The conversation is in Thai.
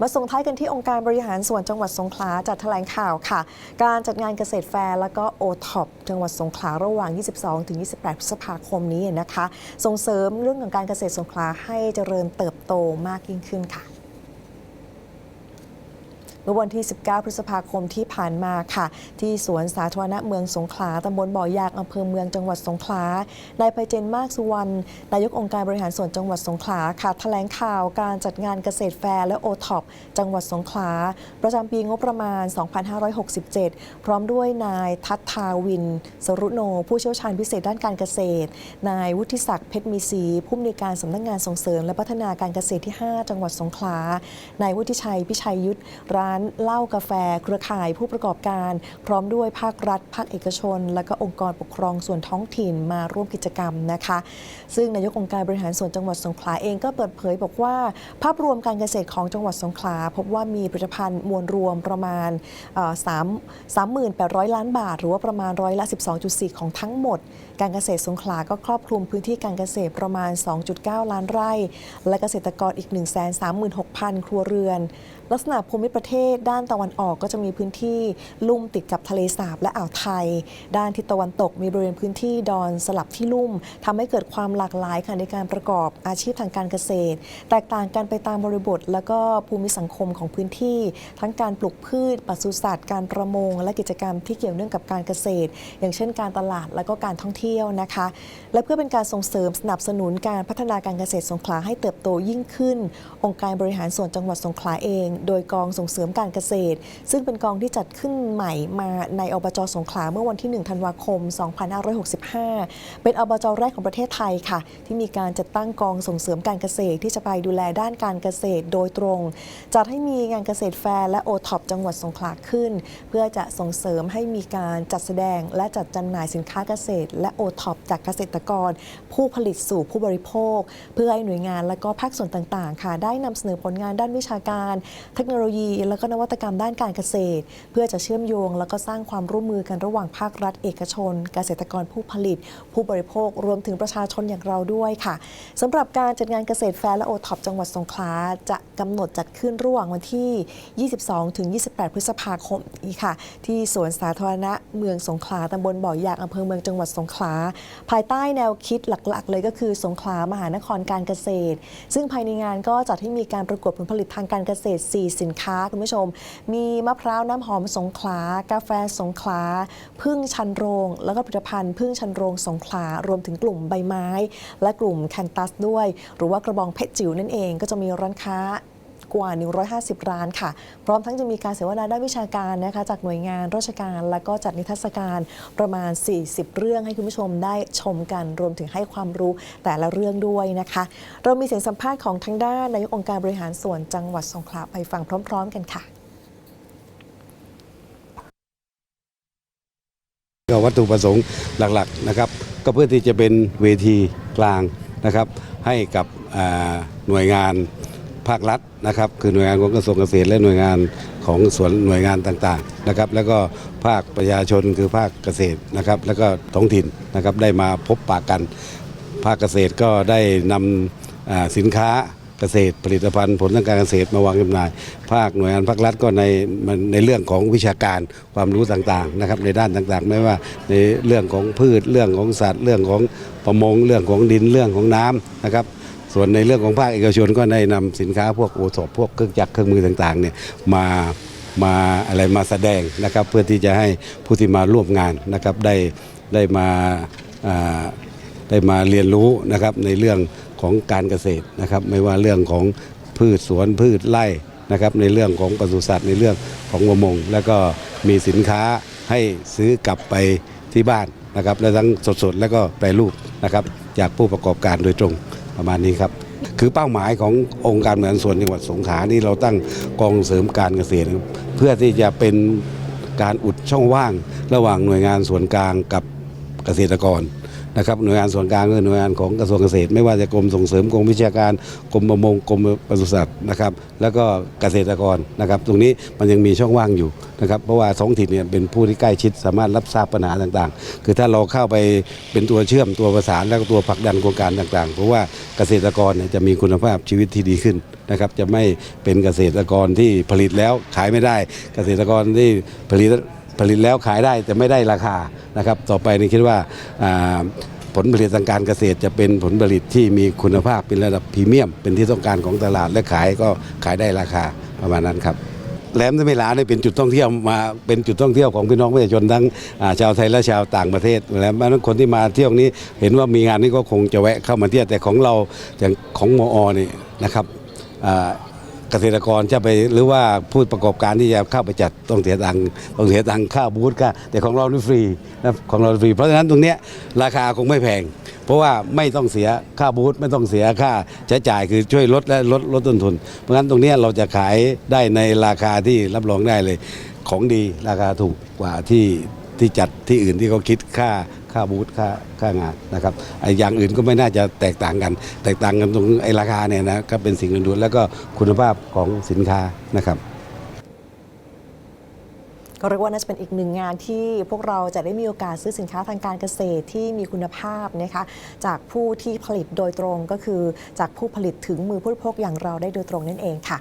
มาส่งท้ายกันที่องค์การบริหารส่วนจังหวัดสงขลาจัดแถลงข่าวค่ะ การจัดงานเกษตรแฟร์แล้วก็โอท็อปจังหวัดสงขลาระหว่าง 22ถึง28 พฤษภาคมนี้นะคะ ส่งเสริมเรื่องของการเกษตรสงขลาให้เจริญเติบโตมากยิ่งขึ้นค่ะ เมื่อวันที่ 19 พฤษภาคมที่ผ่านมาค่ะ ที่สวนสาธารณะเมืองสงขลาตำบลบ่อยากอำเภอเมืองจังหวัดสงขลานายไพเจนมากสุวรรณนายกองค์การบริหารส่วนจังหวัดสงขลาค่ะแถลงข่าวการจัดงานเกษตรแฟร์และโอท็อปจังหวัดสงขลา ประจำปีงบประมาณ 2567 พร้อมด้วยนายทัตทาวิน สรุโน ผู้เชี่ยวชาญพิเศษด้านการเกษตร นายวุฒิศักดิ์เพชรมีศรีผู้อำนวยการสำนักงานส่งเสริม และพัฒนาการเกษตรที่ 5 จังหวัดสงขลานายวุฒิชัยพิชัยยุทธร้านเหล้ากาแฟ เครือข่ายผู้ประกอบการ พร้อมด้วยภาครัฐ ภาคเอกชน และก็องค์กรปกครองส่วนท้องถิ่นมาร่วมกิจกรรมนะคะ ซึ่งนายกองค์การบริหารส่วนจังหวัดสงขลาเองก็เปิดเผยบอกว่า ภาพรวมการเกษตรของจังหวัดสงขลา พบว่ามีผลิตภัณฑ์มวลรวมประมาณเอ่อ3 3,800 ล้านบาท หรือว่าประมาณร้อยละ 12.4 ของทั้งหมด การเกษตรสงขลาก็ครอบคลุมพื้นที่การเกษตรประมาณ 2.9 ล้านไร่ และเกษตรกรอีก 136,000 ครัวเรือน ลักษณะภูมิประเทศด้านตะวันออกก็จะมีพื้นที่ลุ่มติดกับทะเลสาบและอ่าวไทย ด้านทิศตะวันตกมีบริเวณพื้นที่ดอนสลับที่ลุ่มทำให้เกิดความหลากหลายค่ะในการประกอบอาชีพทางการเกษตร แตกต่างกันไปตามบริบท และก็ภูมิสังคมของพื้นที่ ทั้งการปลูกพืชปศุสัตว์ การประมง และกิจกรรมที่เกี่ยวเนื่องกับการเกษตร อย่างเช่น การตลาดและก็การท่องเที่ยวนะคะ และเพื่อเป็นการส่งเสริมสนับสนุนการพัฒนาการเกษตรสงขลาให้เติบโตยิ่งขึ้น องค์การบริหารส่วนจังหวัดสงขลาเอง โดยกองส่งเสริมการเกษตร ซึ่งเป็นกองที่จัดขึ้นใหม่มาในอบจสงขลาเมื่อวันที่ 1 ธันวาคม 2565 เป็นอบจแรกของประเทศไทยค่ะ ที่มีการจัดตั้งกองส่งเสริมการเกษตรที่จะไปดูแลด้านการเกษตรโดยตรง จัดให้มีงานเกษตรแฟร์และโอท็อปจังหวัดสงขลาขึ้น เพื่อจะส่งเสริมให้มีการจัดแสดง และจัดจำหน่ายสินค้าเกษตร และโอท็อปจากเกษตรกร ผู้ผลิตสู่ผู้บริโภค เพื่อให้หน่วยงานและก็ภาคส่วนต่างๆ ค่ะ ได้นำเสนอผลงานด้านวิชาการ เทคโนโลยีและก็นวัตกรรมด้านการเกษตร เพื่อจะเชื่อมโยง แล้วก็สร้างความร่วมมือกันระหว่างภาครัฐเอกชน เกษตรกรผู้ผลิต ผู้บริโภครวมถึงประชาชนอย่างเราด้วยค่ะสำหรับการจัดงานเกษตรแฟร์และโอท็อปจังหวัดสงขลาจะกำหนดจัดขึ้นระหว่างวันที่ 22 ถึง 28 พฤษภาคมนี้ค่ะ ที่สวนสาธารณะเมืองสงขลาตำบลบ่อยากอำเภอเมืองจังหวัดสงขลาภายใต้แนวคิดหลักๆ เลยก็คือสงขลามหานครการเกษตร ซึ่งภายในงานก็จัดให้มีการประกวดผลผลิตทางการเกษตร 4 สินค้าคุณผู้ชม มีมะพร้าวน้ำหอมสงขลา กาแฟสงขลาพึ่งชันโรง แล้วก็ผลิตภัณฑ์พึ่งชันโรงสงขลารวมถึงกลุ่มใบไม้ และกลุ่มแคนตัสด้วย หรือว่ากระบองเพชรจิ๋วนั่นเองก็จะมีร้านค้า กว่า 150 ร้านค่ะ พร้อมทั้งจะมีการเสวนาด้านวิชาการนะคะจากหน่วยงานราชการ และก็จัดนิทรรศการประมาณ 40 เรื่องให้คุณผู้ชมได้ชมกันรวมถึงให้ความรู้แต่ละเรื่องด้วยนะคะ เรามีเสียงสัมภาษณ์ของทางด้านนายกองค์การบริหารส่วนจังหวัดสงขลาไปฟังพร้อม ๆ กันค่ะก็วัตถุประสงค์หลักๆนะครับก็เพื่อที่จะเป็นเวทีกลางนะครับให้กับหน่วยงาน ภาครัฐนะครับ คือหน่วยงานของกระทรวงเกษตรและหน่วยงานของส่วนหน่วยงานต่างๆนะครับ แล้วก็ภาคประชาชนคือภาคเกษตรนะครับ แล้วก็ท้องถิ่นนะครับได้มาพบปะกัน ภาคเกษตรก็ได้นำอ่าสินค้าเกษตรผลิตภัณฑ์ผลทางการเกษตรมาวางจำหน่าย ภาคหน่วยงานภาครัฐก็ในมันในเรื่องของวิชาการความรู้ต่างๆนะครับในด้านต่างๆ ไม่ว่าในเรื่องของพืชเรื่องของสัตว์ เรื่องของประมงเรื่องของดินเรื่องของน้ำนะครับ ส่วนในเรื่องของภาคเอกชนก็ได้นำสินค้าพวกโอทอพวกเครื่องจักรเครื่องมือต่างๆเนี่ยมามาอะไรมาแสดงนะครับเพื่อที่จะให้ผู้ที่มาร่วมงานนะครับได้ได้มาาได้มาเรียนรู้นะครับในเรื่องของการเกษตรนะครับ ไม่ว่าเรื่องของพืชสวนพืชไร่นะครับ ในเรื่องของปศุสัตว์ในเรื่องของประมง แล้วก็มีสินค้าให้ซื้อกลับไปที่บ้านนะครับ และทั้งสดๆ แล้วก็แปรรูปนะครับจากผู้ประกอบการโดยตรง ประมาณนี้ครับ คือเป้าหมายขององค์การเหมือนส่วนจังหวัดสงขลานี่เราตั้งกองเสริมการเกษตร เพื่อที่จะเป็นการอุดช่องว่าง ระหว่างหน่วยงานส่วนกลางกับเกษตรกร นะครับหน่วยงานส่วนกลางคือหน่วยงานของกระทรวงเกษตร ไม่ว่าจะกรมส่งเสริมกรมวิชาการกรมประมงกรมปศุสัตว์นะครับ แล้วก็เกษตรกรนะครับ ตรงนี้มันยังมีช่องว่างอยู่นะครับเพราะว่าท้องถิ่นเนี่ยเป็นผู้ที่ใกล้ชิดสามารถรับทราบปัญหาต่างๆ คือถ้าเราเข้าไปเป็นตัวเชื่อมตัวประสานแล้วก็ตัวผลักดันโครงการต่างๆ เพราะว่าเกษตรกรเนี่ยจะมีคุณภาพชีวิตที่ดีขึ้นนะครับจะไม่เป็นเกษตรกรที่ผลิตแล้วขายไม่ได้ เกษตรกรที่ผลิต ผลิตแล้วขายได้แต่ไม่ได้ราคานะครับ ต่อไปนี่คิดว่าผลผลิตทางการเกษตรจะเป็นผลผลิตที่มีคุณภาพเป็นระดับพรีเมียม เป็นที่ต้องการของตลาดและขายก็ขายได้ราคาประมาณนั้นครับแหลมตะเมลาเนี่ยเป็นจุดท่องเที่ยวมาเป็นจุดท่องเที่ยวของพี่น้องประชาชนทั้งาชาวไทยและชาวต่างประเทศแล้วนั้นคนที่มาเที่ยวนี้เห็นว่ามีงานนี้ก็คงจะแวะเข้ามาเที่ยวแต่ของเราอย่างของมอนี่นะครับ เกษตรกรจะไปหรือว่าผู้ประกอบการที่จะเข้าไปจัดต้องเสียตังค์ต้องเสียตังค่าบูธค่าแต่ของเรานี่ฟรีนะของเราฟรี เพราะฉะนั้นตรงเนี้ยราคาคงไม่แพง เพราะว่าไม่ต้องเสียค่าบูธไม่ต้องเสียค่าใช้จ่ายคือช่วยลดและลดลดต้นทุน เพราะฉะนั้นตรงเนี้ยเราจะขายได้ในราคาที่รับรองได้เลย ของดีราคาถูกกว่าที่ที่จัดที่อื่นที่เขาคิดค่า ค่าบูธค่าค่างานนะครับไอ้อย่างอื่นก็ไม่น่าจะแตกต่างกัน แตกต่างกันตรงไอ้ราคาเนี่ยนะก็เป็นสิ่งล้วนๆแล้วก็คุณภาพของสินค้านะครับก็เรียกว่าน่าจะเป็นอีกหนึ่งงานที่พวกเราจะได้มีโอกาสซื้อสินค้าทางการเกษตรที่มีคุณภาพนะคะจากผู้ที่ผลิตโดยตรงก็คือจากผู้ผลิตถึงมือผู้บริโภคอย่างเราได้โดยตรงนั่นเองค่ะ